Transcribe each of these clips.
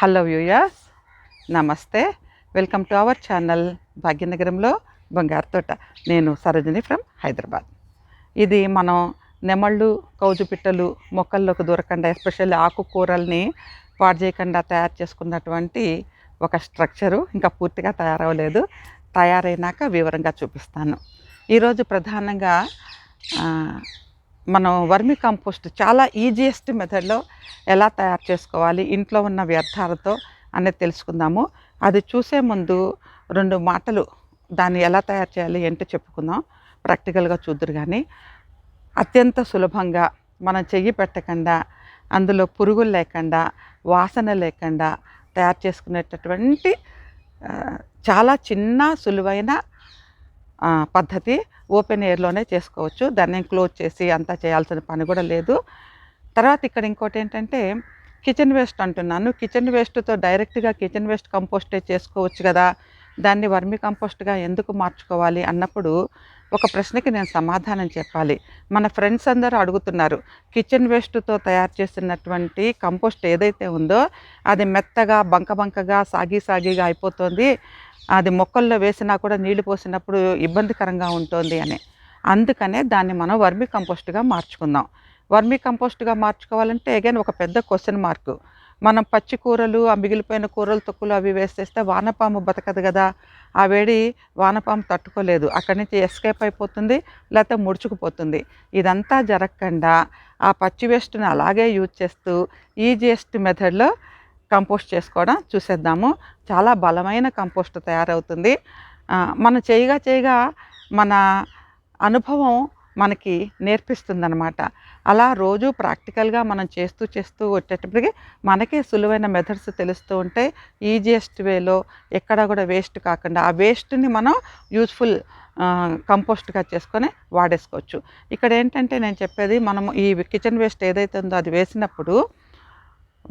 Hello viewers నమస్తే. Welcome to our channel భాగ్యనగరంలో బంగారు తోట. నేను సరోజిని ఫ్రమ్ హైదరాబాద్. ఇది మనం నెమళ్ళు కౌజు పిట్టలు మొక్కల్లోకి దూరకుండా ఎస్పెషల్లీ ఆకుకూరల్ని పాడు చేయకుండా తయారు చేసుకున్నటువంటి ఒక స్ట్రక్చరు ఇంకా పూర్తిగా తయారవ్వలేదు. తయారైనాక వివరంగా చూపిస్తాను. ఈరోజు ప్రధానంగా మనం వర్మి కంపోస్ట్ చాలా ఈజియెస్ట్ మెథడ్లో ఎలా తయారు చేసుకోవాలి ఇంట్లో ఉన్న వ్యర్థాలతో అనేది తెలుసుకుందాము. అది చూసే ముందు రెండు మాటలు దాన్ని ఎలా తయారు చేయాలి ఏంటో చెప్పుకుందాం. ప్రాక్టికల్గా చూద్దరు కానీ అత్యంత సులభంగా మనం చెయ్యి పెట్టకుండా అందులో పురుగులు లేకుండా వాసన లేకుండా తయారు చేసుకునేటటువంటి చాలా చిన్న సులువైన పద్ధతి ఓపెన్ ఎయిర్లోనే చేసుకోవచ్చు. దాన్ని క్లోజ్ చేసి అంతా చేయాల్సిన పని కూడా లేదు. తర్వాత ఇక్కడ ఇంకోటి ఏంటంటే కిచెన్ వేస్ట్ అంటున్నాను. కిచెన్ వేస్ట్తో డైరెక్ట్గా కిచెన్ వేస్ట్ కంపోస్టే చేసుకోవచ్చు కదా. దాన్ని వర్మి కంపోస్ట్గా ఎందుకు మార్చుకోవాలి అన్నప్పుడు ఒక ప్రశ్నకి నేను సమాధానం చెప్పాలి. మన ఫ్రెండ్స్ అందరూ అడుగుతున్నారు కిచెన్ వేస్ట్తో తయారు చేసినటువంటి కంపోస్ట్ ఏదైతే ఉందో అది మెత్తగా బంక బంకగా సాగి సాగిగా అయిపోతుంది. అది మొక్కల్లో వేసినా కూడా నీళ్ళు పోసినప్పుడు ఇబ్బందికరంగా ఉంటుంది అని. అందుకనే దాన్ని మనం వర్మి కంపోస్ట్గా మార్చుకుందాం. వర్మి కంపోస్ట్గా మార్చుకోవాలంటే అగైన్ ఒక పెద్ద క్వశ్చన్ మార్క్ మనం పచ్చి కూరలు ఆ మిగిలిపోయిన కూరలు తొక్కులు అవి వేసేస్తే వానపాము బతకదు కదా. ఆ వేడి వానపాము తట్టుకోలేదు. అక్కడి నుంచి ఎస్కేప్ అయిపోతుంది లేకపోతే ముడుచుకుపోతుంది. ఇదంతా జరగకుండా ఆ పచ్చి వేస్ట్ని అలాగే యూజ్ చేస్తూ ఈజియెస్ట్ మెథడ్లో కంపోస్ట్ చేసుకోవడం చూసేద్దాము. చాలా బలమైన కంపోస్ట్ తయారవుతుంది. మనం చేయగా చేయగా మన అనుభవం మనకి నేర్పిస్తుందన్నమాట. అలా రోజు ప్రాక్టికల్గా మనం చేస్తూ చేస్తూ వచ్చేటప్పటికి మనకే సులువైన మెథడ్స్ తెలుస్తూ ఉంటాయి ఈజియెస్ట్ వేలో ఎక్కడ కూడా వేస్ట్ కాకుండా ఆ వేస్ట్ని మనం యూజ్ఫుల్ కంపోస్ట్గా చేసుకొని వాడేసుకోవచ్చు. ఇక్కడ ఏంటంటే నేను చెప్పేది మనం ఈ కిచెన్ వేస్ట్ ఏదైతే ఉందో అది వేసినప్పుడు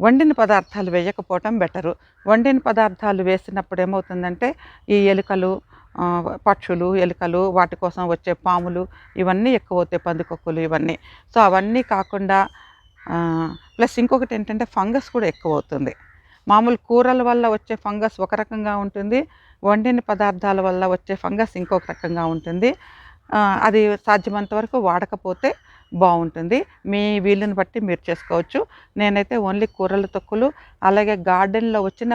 వండిన పదార్థాలు వేయకపోవటం బెటరు. వండిన పదార్థాలు వేసినప్పుడు ఏమవుతుందంటే ఈ ఎలుకలు పక్షులు ఎలుకలు వాటి కోసం వచ్చే పాములు ఇవన్నీ ఎక్కువ అవుతాయి పందికొక్కులు ఇవన్నీ. సో అవన్నీ కాకుండా ప్లస్ ఇంకొకటి ఏంటంటే ఫంగస్ కూడా ఎక్కువ అవుతుంది మామూలు కూరల వల్ల వచ్చే ఫంగస్ ఒక రకంగా ఉంటుంది. వండిన పదార్థాల వల్ల వచ్చే ఫంగస్ ఇంకొక రకంగా ఉంటుంది. అది సాధ్యమంత వరకు వాడకపోతే బాగుంటుంది. మీ వీలుని బట్టి మీరు చేసుకోవచ్చు. నేనైతే ఓన్లీ కూరల తొక్కులు అలాగే గార్డెన్లో వచ్చిన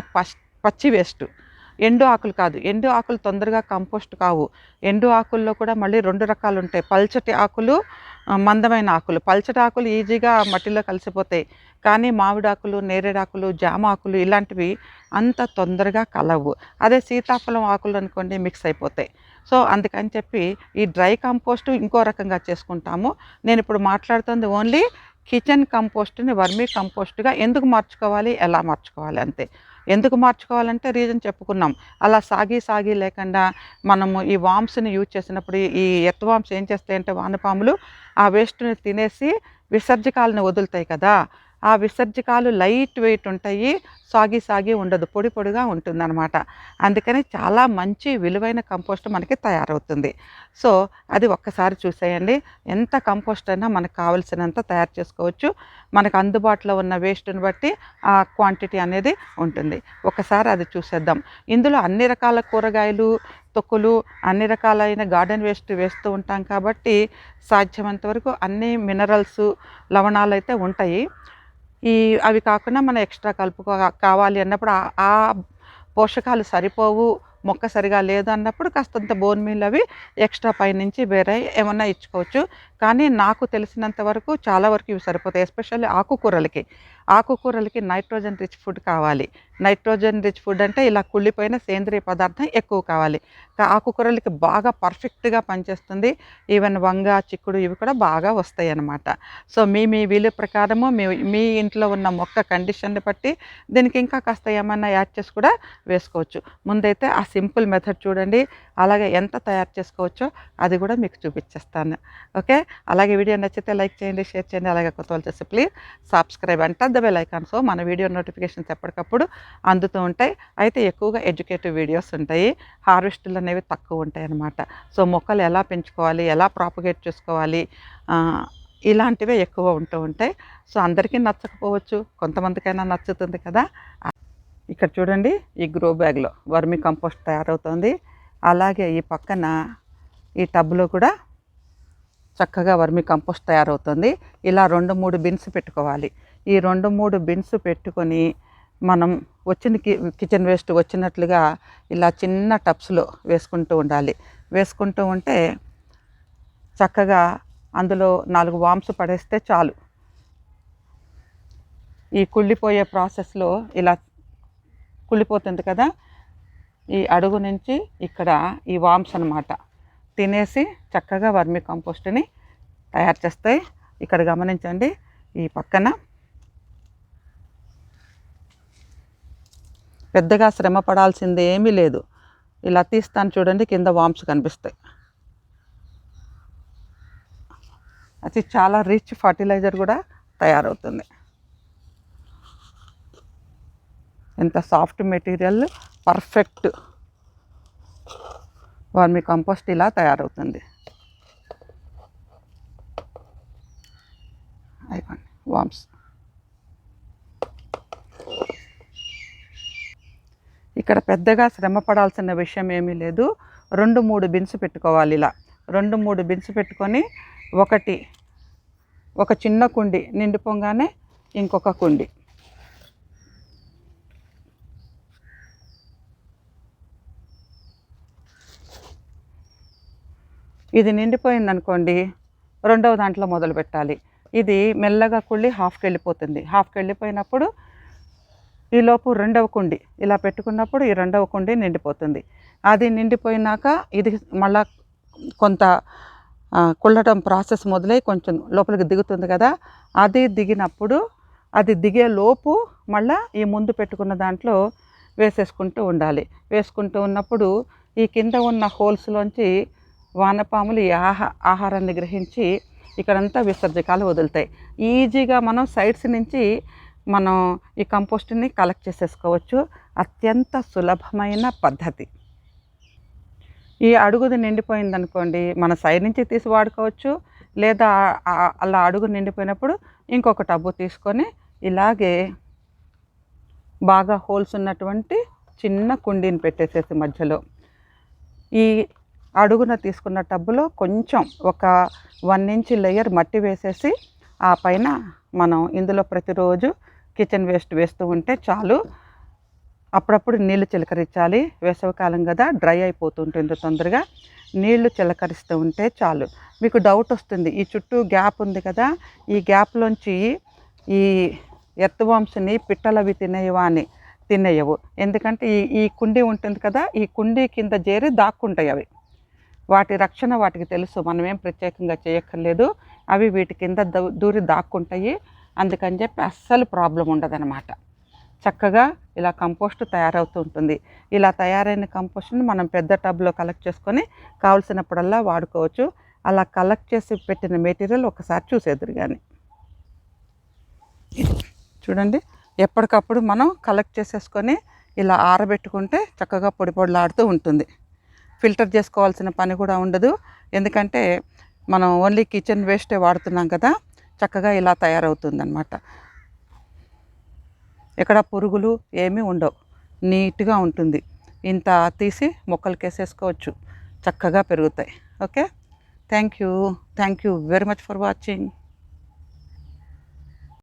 పచ్చి వేస్ట్. ఎండు ఆకులు కాదు. ఎండు ఆకులు తొందరగా కంపోస్ట్ కావు. ఎండు ఆకుల్లో కూడా మళ్ళీ రెండు రకాలు ఉంటాయి. పల్చటి ఆకులు మందమైన ఆకులు. పల్చటి ఆకులు ఈజీగా మట్టిలో కలిసిపోతాయి. కానీ మామిడాకులు నేరేడాకులు జామ ఆకులు ఇలాంటివి అంత తొందరగా కలవు. అదే సీతాఫలం ఆకులు అనుకోండి మిక్స్ అయిపోతాయి. సో అందుకని చెప్పి ఈ డ్రై కంపోస్ట్ ఇంకో రకంగా చేసుకుంటాము. నేను ఇప్పుడు మాట్లాడుతుంది ఓన్లీ కిచెన్ కంపోస్ట్ని వర్మీ కంపోస్ట్గా ఎందుకు మార్చుకోవాలి ఎలా మార్చుకోవాలి అంతే. ఎందుకు మార్చుకోవాలంటే రీజన్ చెప్పుకున్నాం. అలా సాగి సాగి లేకుండా మనము ఈ వామ్స్ని యూజ్ చేసినప్పుడు ఈ ఎర్త్ వామ్స్ ఏం చేస్తాయంటే వానపాములు ఆ వేస్ట్ని తినేసి విసర్జకాలను వదులుతాయి కదా. ఆ విసర్జకాలు లైట్ వెయిట్ ఉంటాయి. సాగి సాగి ఉండదు పొడి పొడిగా ఉంటుందన్నమాట. అందుకని చాలా మంచి విలువైన కంపోస్ట్ మనకి తయారవుతుంది. సో అది ఒక్కసారి చూసేయండి. ఎంత కంపోస్ట్ అయినా మనకు కావలసినంత తయారు చేసుకోవచ్చు. మనకు అందుబాటులో ఉన్న వేస్ట్ని బట్టి ఆ క్వాంటిటీ అనేది ఉంటుంది. ఒకసారి అది చూసేద్దాం. ఇందులో అన్ని రకాల కూరగాయలు తొక్కులు అన్ని రకాలైన గార్డెన్ వేస్ట్ వేస్తూ ఉంటాం కాబట్టి సాధ్యమైనంత వరకు అన్ని మినరల్స్ లవణాలు అయితే ఉంటాయి. ఈ అవి కాకుండా మనం ఎక్స్ట్రా కలుపు కావాలి అన్నప్పుడు ఆ- ఆ పోషకాలు సరిపోవు మొక్క సరిగా లేదు అన్నప్పుడు కాస్తంత బోన్ మీల్ అవి ఎక్స్ట్రా పైనుంచి వేరే ఏమన్నా ఇచ్చుకోవచ్చు. కానీ నాకు తెలిసినంత వరకు చాలా వరకు ఇవి సరిపోతాయి ఎస్పెషల్లీ ఆకుకూరలకి. ఆకుకూరలకి నైట్రోజన్ రిచ్ ఫుడ్ కావాలి. నైట్రోజన్ రిచ్ ఫుడ్ అంటే ఇలా కుళ్ళిపోయిన సేంద్రియ పదార్థం ఎక్కువ కావాలి. ఆకుకూరలకి బాగా పర్ఫెక్ట్గా పనిచేస్తుంది. ఈవెన్ వంగ చిక్కుడు ఇవి కూడా బాగా వస్తాయి అన్నమాట సో మీ మీ వీలు ప్రకారము మీ మీ ఇంట్లో ఉన్న మొక్క కండిషన్ని బట్టి దీనికి ఇంకా కాస్త ఏమైనా యాడ్ చేసి కూడా వేసుకోవచ్చు. ముందైతే ఆ సింపుల్ మెథడ్ చూడండి. అలాగే ఎంత తయారు చేసుకోవచ్చో అది కూడా మీకు చూపించేస్తాను. ఓకే? అలాగే వీడియో నచ్చితే లైక్ చేయండి షేర్ చేయండి అలాగే కొత్త వాళ్ళు చేసి ప్లీజ్ సబ్స్క్రైబ్ అంటే ద బెల్ ఐకాన్. సో మన వీడియో నోటిఫికేషన్స్ ఎప్పటికప్పుడు అందుతూ ఉంటాయి. అయితే ఎక్కువగా ఎడ్యుకేటివ్ వీడియోస్ ఉంటాయి. హార్వెస్టులు అనేవి తక్కువ ఉంటాయి అన్నమాట. సో మొక్కలు ఎలా పెంచుకోవాలి ఎలా ప్రాపగేట్ చేసుకోవాలి ఇలాంటివే ఎక్కువ ఉంటూ ఉంటాయి. సో అందరికీ నచ్చకపోవచ్చు. కొంతమందికైనా నచ్చుతుంది కదా. ఇక్కడ చూడండి ఈ గ్రో బ్యాగ్లో వర్మి కంపోస్ట్ తయారవుతుంది. అలాగే ఈ పక్కన ఈ టబ్లో కూడా చక్కగా వర్మి కంపోస్ట్ తయారవుతుంది. ఇలా రెండు మూడు బిన్స్ పెట్టుకోవాలి. ఈ రెండు మూడు బిన్స్ పెట్టుకొని మనం వచ్చిన కి కిచెన్ వేస్ట్ వచ్చినట్లుగా ఇలా చిన్న టబ్స్లో వేసుకుంటూ ఉండాలి. వేసుకుంటూ ఉంటే చక్కగా అందులో నాలుగు వామ్స్ పడేస్తే చాలు. ఈ కుళ్ళిపోయే ప్రాసెస్లో ఇలా కుళ్ళిపోతుంది కదా? ఈ అడుగు నుంచి ఇక్కడ ఈ వామ్స్ అన్నమాట తినేసి చక్కగా వర్మి కంపోస్ట్ని తయారు చేస్తాయి. ఇక్కడ గమనించండి ఈ పక్కన పెద్దగా శ్రమ పడాల్సింది ఏమీ లేదు. ఇలా తీస్తాను చూడండి కింద వామ్స్ కనిపిస్తాయి. అది చాలా రిచ్ ఫర్టిలైజర్ కూడా తయారవుతుంది. ఎంత soft material perfect vermicompost ఇలా తయారవుతుంది. అయిపోండి. వామ్స్. ఇక్కడ పెద్దగా శ్రమ పడాల్సిన విషయం ఏమీ లేదు. రెండు మూడు బిన్స్ పెట్టుకోవాలి ఇలా. రెండు మూడు బిన్స్ పెట్టుకొని ఒకటి ఒక చిన్న కుండి నిండిపోగానే ఇంకొక కుండి. ఇది నిండిపోయింది అనుకోండి రెండవ దాంట్లో మొదలు పెట్టాలి. ఇది మెల్లగా కుళ్ళి హాఫ్కి వెళ్ళిపోతుంది. హాఫ్కి వెళ్ళిపోయినప్పుడు ఈలోపు రెండవ కుండి ఇలా పెట్టుకున్నప్పుడు ఈ రెండవ కుండి నిండిపోతుంది. అది నిండిపోయినాక ఇది మళ్ళా కొంత కుళ్ళటం ప్రాసెస్ మొదలై కొంచెం లోపలికి దిగుతుంది కదా అది దిగినప్పుడు అది దిగే లోపు మళ్ళా ఈ ముందు పెట్టుకున్న దాంట్లో వేసేసుకుంటూ ఉండాలి. వేసుకుంటూ ఉన్నప్పుడు ఈ కింద ఉన్న హోల్స్లోంచి వానపాములు ఈ ఆహా ఆహారాన్ని గ్రహించి ఇక్కడంతా విసర్జకాలు వదులుతాయి. ఈజీగా మనం సైడ్స్ నుంచి మనం ఈ కంపోస్ట్ని కలెక్ట్ చేసేసుకోవచ్చు. అత్యంత సులభమైన పద్ధతి. ఈ అడుగుది నిండిపోయింది అనుకోండి మన సైడ్ నుంచి తీసి వాడుకోవచ్చు. లేదా అలా అడుగు నిండిపోయినప్పుడు ఇంకొక టబ్బు తీసుకొని ఇలాగే బాగా హోల్స్ ఉన్నటువంటి చిన్న కుండీని పెట్టేసేసి మధ్యలో. ఈ అడుగున తీసుకున్న టబ్బులో కొంచెం ఒక వన్ ఇంచ్ లేయర్ మట్టి వేసేసి ఆ పైన మనం ఇందులో ప్రతిరోజు కిచెన్ వేస్ట్ వేస్తూ ఉంటే చాలు. అప్పుడప్పుడు నీళ్ళు చిలకరించాలి. వేసవికాలం కదా డ్రై అయిపోతుంటుంది తొందరగా. నీళ్ళు చిలకరిస్తూ ఉంటే చాలు. మీకు డౌట్ వస్తుంది ఈ చుట్టూ గ్యాప్ ఉంది కదా ఈ గ్యాప్లోంచి ఈ ఎర్త్వామ్స్ని పిట్టలవి తినేయవా అని తినేయవు. ఎందుకంటే ఈ ఈ కుండీ ఉంటుంది కదా ఈ కుండీ కింద చేరి దాక్కుంటాయి అవి. వాటి రక్షణ వాటికి తెలుసు. మనమేం ప్రత్యేకంగా చేయక్కర్లేదు. అవి వీటి కింద దూరి దాక్కుంటాయి. అందుకని చెప్పి అస్సలు ప్రాబ్లం ఉండదన్నమాట. చక్కగా ఇలా కంపోస్ట్ తయారవుతూ ఉంటుంది. ఇలా తయారైన కంపోస్ట్ని మనం పెద్ద టబ్లో కలెక్ట్ చేసుకొని కావలసినప్పుడల్లా వాడుకోవచ్చు. అలా కలెక్ట్ చేసి పెట్టిన మెటీరియల్ ఒకసారి చూసేద్దరు కానీ చూడండి. ఎప్పటికప్పుడు మనం కలెక్ట్ చేసేసుకొని ఇలా ఆరబెట్టుకుంటే చక్కగా పొడి పొడిలాడుతూ ఉంటుంది. ఫిల్టర్ చేసుకోవాల్సిన పని కూడా ఉండదు. ఎందుకంటే మనం ఓన్లీ కిచెన్ వేస్టే వాడుతున్నాం కదా చక్కగా ఇలా తయారవుతుంది అనమాట ఎక్కడ పురుగులు ఏమీ ఉండవు. నీట్గా ఉంటుంది. ఇంత తీసి మొక్కలకి వేసేసుకోవచ్చు చక్కగా పెరుగుతాయి. Okay? Thank you. Thank you very much for watching.